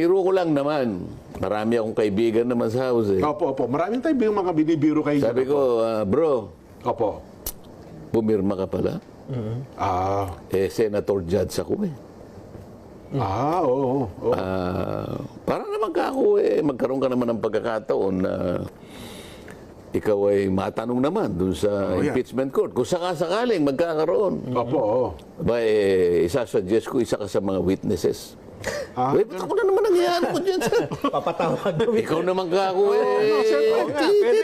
biniro ko lang naman. Marami akong kaibigan naman sa house eh. Opo, opo. Maraming tayo yung mga binibiro kayo. Sabi ko, ah, bro, Opo. pumirma ka pala. Ah, Eh, senator judge ako eh. ah, oo. oo. Ah, para naman ka ako eh, magkaroon ka naman ng pagkakataon na ikaw ay matanong naman dun sa Oh, yeah. impeachment court. Kung sakasakaling magkakaroon, Opo, oo. ba eh, isasuggest ko isa ka sa mga witnesses. Ah, Uy, ba't ako na naman nangyayari ko dyan? sa- Papatawag Ikaw naman ka ako eh. sir, oo nga, pwede,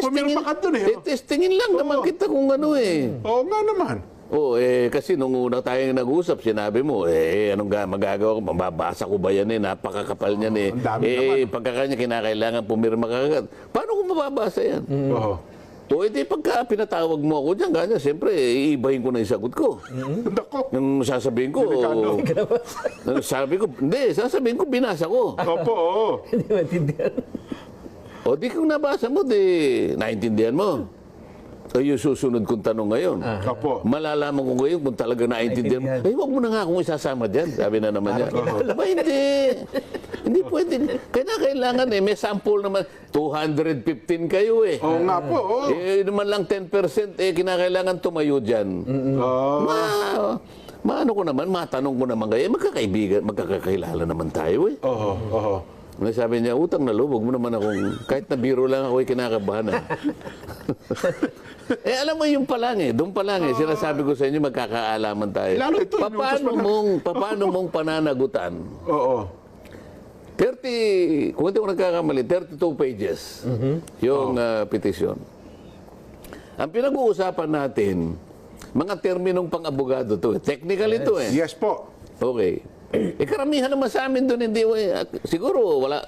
Pumirma ka dun eh. Testingin lang naman kita kung ano eh. Oo nga naman. Oo, eh, kasi nung una tayong nag-usap, sinabi mo, eh, anong ga- magagawa ko? Mababasa ko ba yan eh? Napakakapal niyan eh. ang dami eh, pagkakanya, kinakailangan pumirma ka agad. Paano ko mababasa yan? Oo. O, edi pagka pinatawag mo ako dyan, ganyan, siyempre, iibahin ko na yung sagot ko. Nako. Nung sasabihin ko, Delikado. nung sabi ko, hindi, sasabihin ko, binasa ko. Opo, oo. Hindi maintindihan. O, di kung nabasa mo, di, naintindihan mo. O, yung susunod kong tanong ngayon. Opo. Malalaman ko ngayon kung talaga naintindihan mo. Naintindihan. Ay, wag mo na nga akong isasama dyan. Sabi na naman niya. Ba, hindi. Hindi pwede. Kaya kailangan eh. May sample naman. 215 kayo eh. Oo nga po, oo. Eh, naman lang 10% eh, kinakailangan tumayo dyan. Oo. Ma, maano ko naman, matanong ko naman kayo, eh, magkakaibigan, magkakakilala naman tayo eh. Oo, oo. May sabi niya, utang na loob, mo naman akong, kahit na biro lang ako, eh, kinakabahan ah." eh, alam mo yung pa lang eh, doon pa lang eh, sinasabi ko sa inyo, magkakaalaman tayo. Lalo ito, paano mong, paano mong pananagutan? Oo. 30, kung hindi ko nagkakamali, 32 pages yung ah, petition. Ang pinag-uusapan natin, mga terminong pang-abogado to. eh. Technical ito eh. Yes po. Okay. Eh, karamihan naman sa amin doon, hindi, eh, siguro, wala,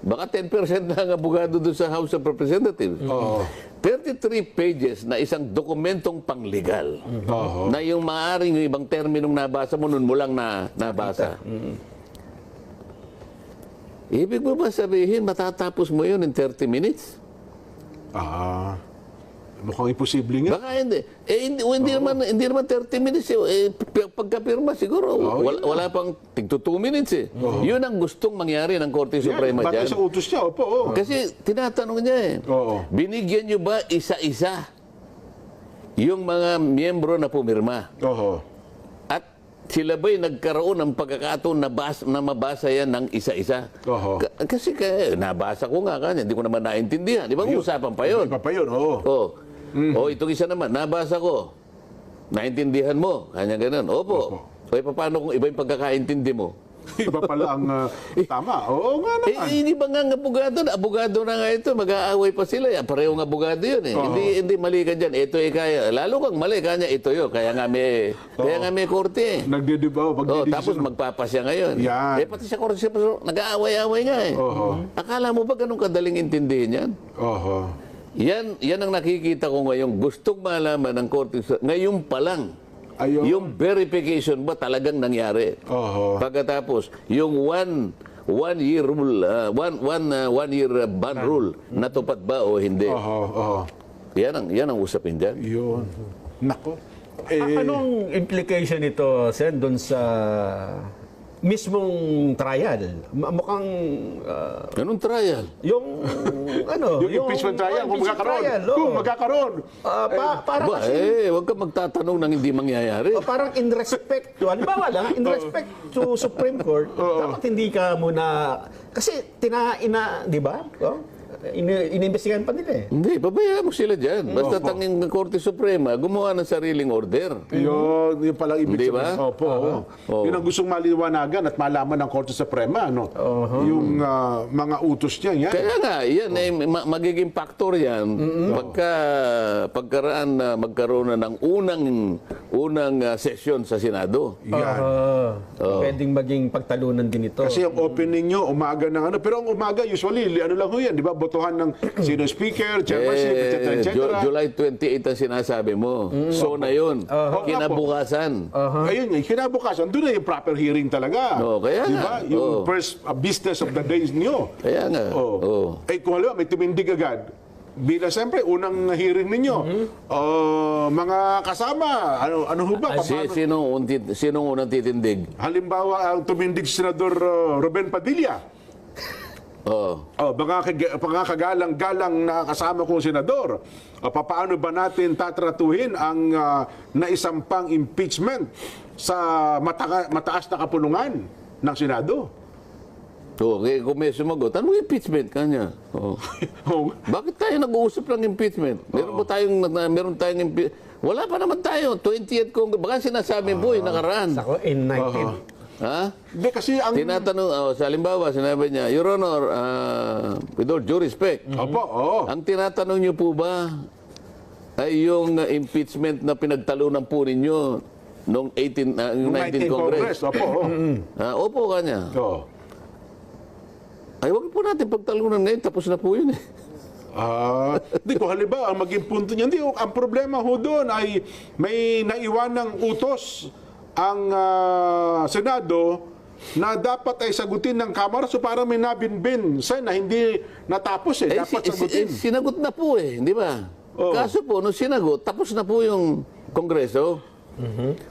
baka 10% na ang abogado doon sa House of Representatives. Oo. 33 pages na isang dokumentong panglegal. Oo. Na yung maaaring yung ibang terminong nabasa mo, nun mo lang na, nabasa. Ibig mo ba sabihin, matatapos mo yun in 30 minutes? Ah. Mukhang imposible nga. Baka hindi. Eh, hindi, o hindi, naman, hindi naman 30 minutes. Eh, eh p- pagkapirma, siguro, wala, wala pang tigto 2 minutes eh. Yun ang gustong mangyari ng Korte Suprema Batay dyan. sa utos niya, opo, oo. Kasi tinatanong niya eh, Oo. binigyan niyo ba isa-isa yung mga miyembro na pumirma? Oo. Sila ba'y nagkaroon ng pagkakataon na, bas, na mabasa yan ng isa-isa? Ka- kasi kaya, nabasa ko nga kanya, hindi ko naman naintindihan. Di ba usapan pa yun? Iba pa yun, oo. Oh. Oh, itong isa naman, nabasa ko. Naintindihan mo? Kanya ganun. Opo. O, eh, paano kung iba yung pagkakaintindi mo? Iba pala ang ah, tama. Oo nga Eh, naman. hindi ba nga ang abogado na? Abogado na nga ito, mag-aaway pa sila. Eh. Parehong abogado yun eh. Oo. Hindi, hindi mali ka dyan. Ito eh kaya. Lalo kang mali, kanya ito yun. Kaya nga may, kaya nga may korte eh. Nagdidibaw, Oh, tapos magpapasya ngayon. Yan. Eh, pati sa korte, siya, nag-aaway-aaway nga eh. Oo. Akala mo ba ganun kadaling intindihin yan? Oo. Yan, yan ang nakikita ko ngayon. Gustong malaman ng korte. Ngayon pa lang. Ayun. Yung verification ba talagang nangyari? Oo. Pagkatapos, yung one one year rule, ah, one one ah, one year ah, ban rule, natupad ba o hindi? Oo, oo. Yan ang yan ang usapin diyan. Yun. Nako. A- Eh, Anong implication nito, Sen, doon sa mismong trial? Mukhang ah, Ganun trial. yung ano, yung impeachment trial, kung impeachment magkakaroon. trial, oo. Kung magkakaroon. Ah, pa- para Ba, kasi eh, wag ka magtatanong ng hindi mangyayari. O parang in respect to, halimbawa lang, in respect to Supreme Court, dapat hindi ka muna, kasi tina, ina, di ba? Oh, ini, inimbestigahan pa nila eh. Hindi, pabayaan mo sila diyan. Basta Opo. tanging ng Korte Suprema gumawa ng sariling order. Yun, yun palang ibig Hindi ba? sabihin. Opo. oo. Oo. Yun ang gustong maliwanagan at malaman ng Korte Suprema, no? Yung ah, mga utos niya, yan. Kaya nga, yan eh, ma- magiging factor yan pagka pagkaraan na magkaroon na ng unang unang ah, session sa Senado. Yan. Pwedeng maging pagtalunan din ito. Kasi ang opening nyo, umaga ng ano. Pero ang umaga, usually, ano lang ho yan, di ba? Botohan ng sino speaker, chairmanship. Eh, etc. Ju- July 28 ang sinasabi mo. So na yun. Kinabukasan. Ayun nga, kinabukasan, doon na yung proper hearing talaga. Oo, kaya di nga. ba? Yung Oo. first uh, business of the day nyo. Kaya nga. Oh. Oo. Eh kung halimbawa, may tumindig agad, bilang siyempre, unang hearing ninyo, oh, mga kasama, ano, ano ho ba? Si, sino, unti, sino unang titindig? Halimbawa, ang tumindig Senador uh, Ruben Padilla. Oh. Oh, mga, kag- mga kagalang-galang na kasama kong senador. O, paano ba natin tatratuhin ang ah, naisampang impeachment sa mata- mataas na kapulungan ng Senado? Okay, kung may sumagot, anong impeachment kanya? Oh. Oh, Bakit tayo nag-uusap ng impeachment? Meron ba tayong, na- meron tayong impe- Wala pa naman tayo. 20th Congress. Baka sinasabi po, yung nakaraan. Ako, in 19. Ha? Hindi kasi ang... Tinatanong, oh, sa halimbawa, sinabi niya, Your Honor, ah, with all due respect, Opo, oo. ang tinatanong niyo po ba ay yung uh, impeachment na pinagtalunan po ninyo noong 18, ah, yung 19th Congress? Opo, oo. Ah, opo kanya. Oo. Ay, wag po natin pagtalunan ngayon. Tapos na po yun eh. Ah, di ko halimbawa, ang maging punto niya, hindi, ang problema ho doon ay may naiwanang utos ang ah, Senado na dapat ay sagutin ng Kamara so parang may nabinbin sa na hindi natapos eh, Eh, dapat si- si- sagutin. eh, sinagot na po eh, di ba? Oo. Kaso po, nung sinagot, tapos na po yung Kongreso.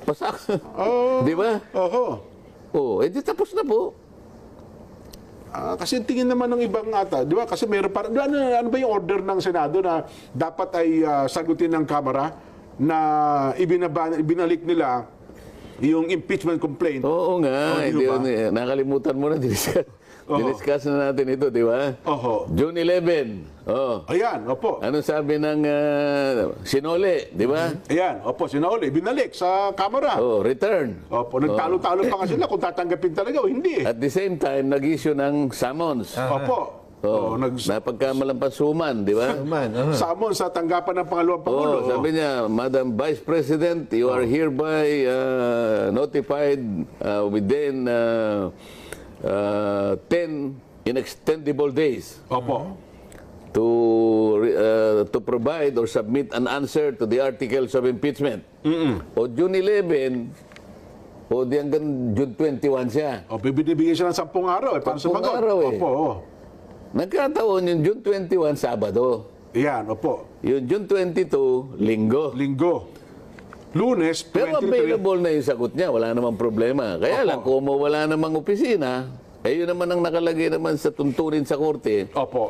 Pasak. Oo. di ba? Oho. Oo, eh di tapos na po. Ah, kasi tingin naman ng ibang ata, di ba? Kasi meron parang, ano, ano ba yung order ng Senado na dapat ay ah, sagutin ng Kamara na ibinaba, ibinalik nila yung impeachment complaint. Oo nga, Oh, di hindi, ba? hindi, nakalimutan mo na, diniscuss, Oo. diniscuss na natin ito, di ba? Oho. June 11. Oh. Ayan, opo. Anong sabi ng ah, Sinole, di ba? Ayan, opo, sinauli, binalik sa Kamara. Oh, return. Opo, nagtalo-talo pa nga sila kung tatanggapin talaga o hindi. At the same time, nag-issue ng summons. Opo. Oh, Oh, nag napagkamalampasuman, di ba? Man, ah. summon sa tanggapan ng pangalawang pangulo. Oh, sabi niya, Madam Vice President, you are hereby uh, notified uh, within uh, uh, 10 inextendable days Opo. to uh, to provide or submit an answer to the articles of impeachment. O June 11, o di hanggang June 21 siya. O, bibinibigyan siya ng sampung araw eh, para Sampung sumagot. araw eh. Opo, oo. Nagkataon yung June 21, Sabado. Yan, opo. Yung June 22, Linggo. Linggo. Lunes, Pero 23. available na yung sagot niya, wala namang problema. Kaya lang, kung wala namang opisina, eh yun naman ang nakalagay naman sa tuntunin sa korte, Opo.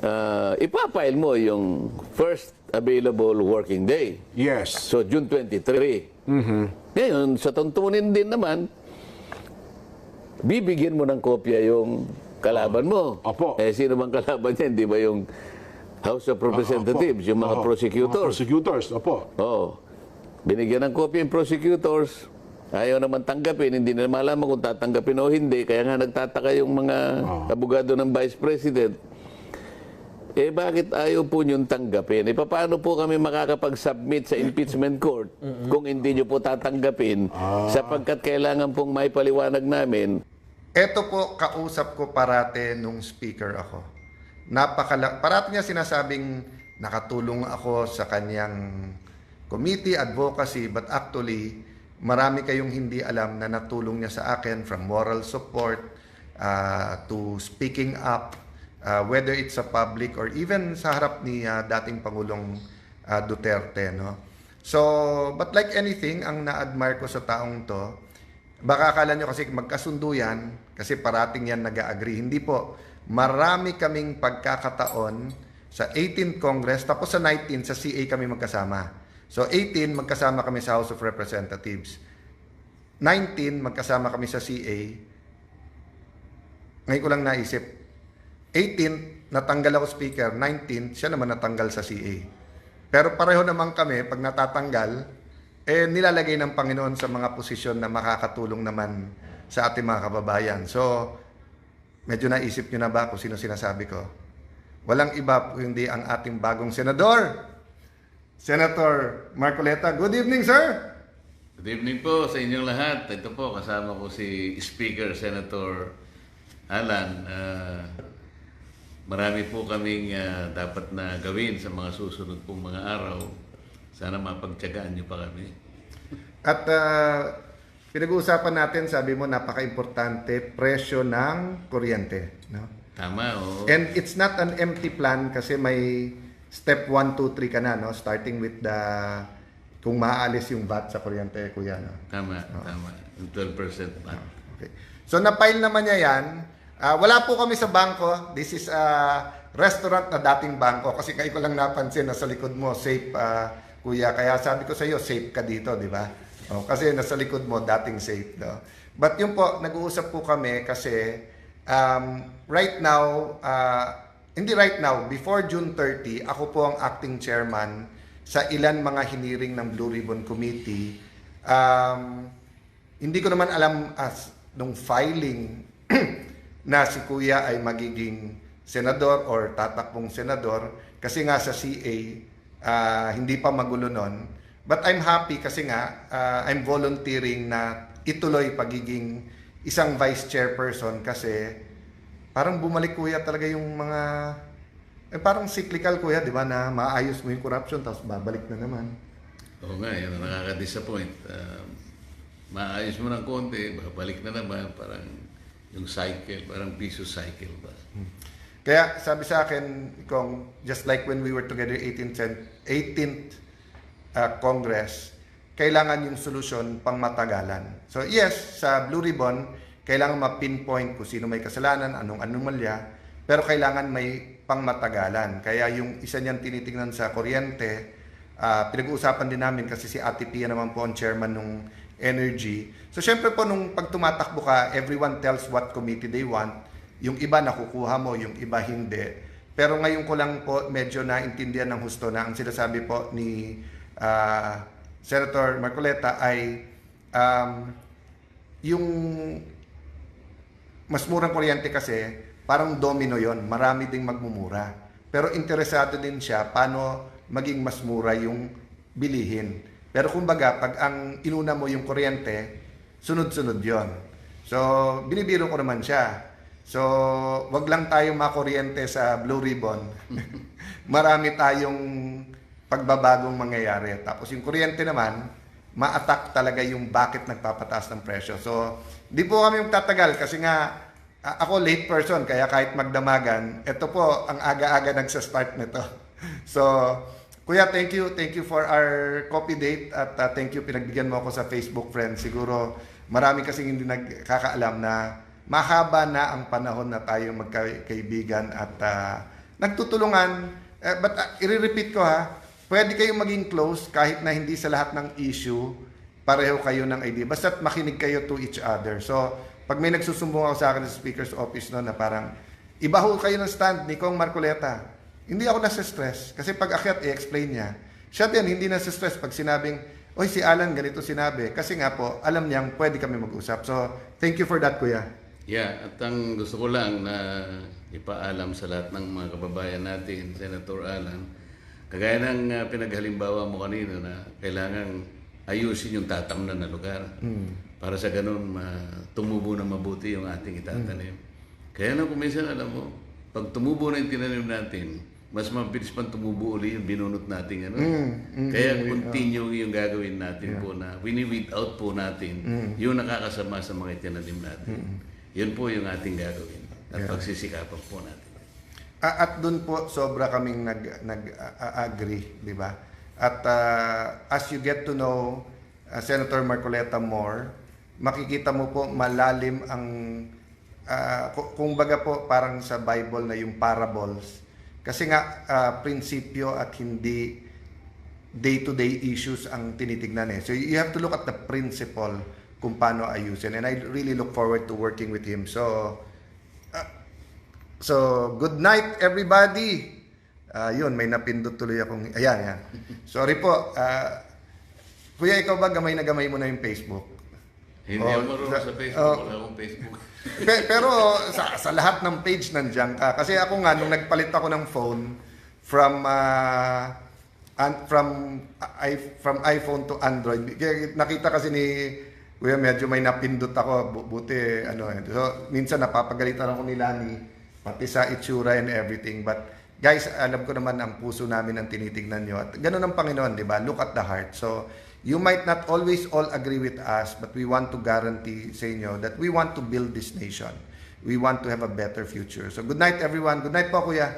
uh, ipapile mo yung first available working day. Yes. So, June 23. Ngayon, sa tuntunin din naman, bibigyan mo ng kopya yung kalaban mo. Opo. Eh, sino bang kalaban niya? Hindi ba yung House of Representatives, yung mga Opo. prosecutors? Mga prosecutors, opo. Oo. Binigyan ng kopya yung prosecutors. Ayaw naman tanggapin, hindi nila malaman kung tatanggapin o hindi. Kaya nga nagtataka yung mga abogado ng Vice President. Eh bakit ayaw po niyong tanggapin? Eh paano po kami makakapag-submit sa impeachment court kung hindi niyo po tatanggapin sapagkat kailangan pong may paliwanag namin Ito po, kausap ko parate nung speaker ako. Napakala parati niya sinasabing nakatulong ako sa kanyang committee, advocacy, but actually, marami kayong hindi alam na natulong niya sa akin from moral support uh, to speaking up, uh, whether it's sa public or even sa harap ni uh, dating Pangulong uh, Duterte. No? So, but like anything, ang na-admire ko sa taong to, Baka akala nyo kasi magkasundo yan, kasi parating yan nag-agree. Hindi po. Marami kaming pagkakataon sa 18th Congress, tapos sa 19 sa CA kami magkasama. So 18, magkasama kami sa House of Representatives. 19, magkasama kami sa CA. Ngayon ko lang naisip. 18, natanggal ako speaker. 19, siya naman natanggal sa CA. Pero pareho naman kami, pag natatanggal, eh nilalagay ng Panginoon sa mga posisyon na makakatulong naman sa ating mga kababayan. So, medyo naisip nyo na ba kung sino sinasabi ko? Walang iba po hindi ang ating bagong senador, Senator Marcoleta. Good evening, sir! Good evening po sa inyong lahat. Ito po, kasama ko si Speaker Senator Alan. Ah, marami po kaming ah, dapat na gawin sa mga susunod pong mga araw. Sana mapagtyagaan niyo pa kami. At ah, pinag-uusapan natin, sabi mo, napaka-importante, presyo ng kuryente. No? Tama, oh. And it's not an empty plan kasi may step 1, 2, 3 ka na, no? Starting with the, kung maaalis yung VAT sa kuryente, kuya, no? Tama, tama. Yung 12% pa. Okay. So na-file naman niya yan. Ah, wala po kami sa bangko. This is a restaurant na dating bangko kasi kayo ko lang napansin na sa likod mo safe ah, kuya. Kaya sabi ko sa iyo safe ka dito, di ba? Oh, kasi nasa likod mo dating safe, no. But yung po nag-uusap po kami kasi um, right now ah, hindi right now, before June 30, ako po ang acting chairman sa ilan mga hiniring ng Blue Ribbon Committee. Um, hindi ko naman alam as nung filing na si Kuya ay magiging senador or tatakbong senador kasi nga sa CA ah, hindi pa magulo nun. But I'm happy kasi nga ah, I'm volunteering na ituloy pagiging isang vice chairperson kasi parang bumalik kuya talaga yung mga eh, parang cyclical kuya, di ba, na maayos mo yung corruption tapos babalik na naman. Oo nga, yun ang nakaka-disappoint. Ah, maayos mo ng konti, babalik na naman, parang yung cycle, parang piso cycle ba. Kaya sabi sa akin, Kong, just like when we were together 18th, cent- 18th uh, Congress, kailangan yung solusyon pang matagalan. So yes, sa Blue Ribbon, kailangan ma-pinpoint kung sino may kasalanan, anong anomalya, pero kailangan may pang matagalan. Kaya yung isa niyan tinitingnan sa kuryente, ah, pinag-uusapan din namin kasi si Ate Pia naman po ang chairman ng energy. So syempre po nung pag tumatakbo ka, everyone tells what committee they want. Yung iba nakukuha mo, yung iba hindi. Pero ngayon ko lang po medyo naintindihan ng husto na ang sinasabi po ni ah, Senator Marcoleta ay um, yung mas murang kuryente kasi parang domino yon marami ding magmumura. Pero interesado din siya paano maging mas mura yung bilihin. Pero kumbaga pag ang inuna mo yung kuryente sunod-sunod yon so binibiro ko naman siya so wag lang tayong makuryente sa Blue Ribbon marami tayong pagbabagong mangyayari tapos yung kuryente naman ma-attack talaga yung bakit nagpapataas ng presyo. So, di po kami yung tatagal kasi nga ako late person kaya kahit magdamagan, ito po ang aga-aga nagsa-start nito. So, Kuya, thank you. Thank you for our copy date at uh, thank you pinagbigyan mo ako sa Facebook friend. Siguro marami kasing hindi nagkakaalam na mahaba na ang panahon na tayo magkaibigan at uh, nagtutulungan. Eh, but uh, i-repeat ko ha, pwede kayong maging close kahit na hindi sa lahat ng issue, pareho kayo ng idea. Basta't makinig kayo to each other. So, pag may nagsusumbong ako sa akin sa speaker's office no, na parang, iba ho kayo ng stand ni Kong Marcoleta. Hindi ako nasa-stress. Kasi pag akyat, i-explain niya. Siya din, hindi nasa-stress pag sinabing, Oy, si Alan ganito sinabi. Kasi nga po, alam niyang pwede kami mag-usap. So, thank you for that, Kuya. Yeah, at ang gusto ko lang na ipaalam sa lahat ng mga kababayan natin, Senator Alan, kagaya ng uh, pinaghalimbawa mo kanina na kailangan ayusin yung tatamnan na lugar. Para sa ganun ma- tumubo na mabuti yung ating itatanim. Kaya na kung minsan alam mo, pag tumubo na yung tinanim natin, mas mabilis pang tumubo uli yung binunot natin. Ano? Kaya continue yung gagawin natin po na wini-weed out po natin yung nakakasama sa mga itinanim natin. Yun po yung ating gagawin at pagsisikapan po natin. Ah, at doon po sobra kaming nag nag ah, agree, 'di ba? At ah, as you get to know ah, Senator Marcoleta more, makikita mo po malalim ang ah, ku- kung baga po parang sa Bible na yung parables. Kasi nga ah, prinsipyo at hindi day-to-day issues ang tinitignan eh. So you have to look at the principle kung paano ayusin. And I really look forward to working with him. So, So, good night everybody. Ah, yun, may napindot tuloy akong... Ayan, ayan. Sorry po. ah, kuya, ikaw ba gamay na gamay mo na yung Facebook? Hindi Oh, ako marunong sa- sa Facebook, oh. wala akong Facebook. Pe- pero sa, sa lahat ng page nandiyan ka. Kasi ako nga, nung nagpalit ako ng phone from ah, an- from i from iPhone to Android, nakita kasi ni Kuya medyo may napindot ako. Bu- Buti, ano eh. So, minsan napapagalitan ako ni Lani, pati sa itsura and everything. But guys, alam ko naman ang puso namin ang tinitignan nyo. At ganun ang Panginoon, di ba? Look at the heart. So, you might not always all agree with us, but we want to guarantee sa inyo that we want to build this nation. We want to have a better future. So, good night everyone. Good night po, Kuya.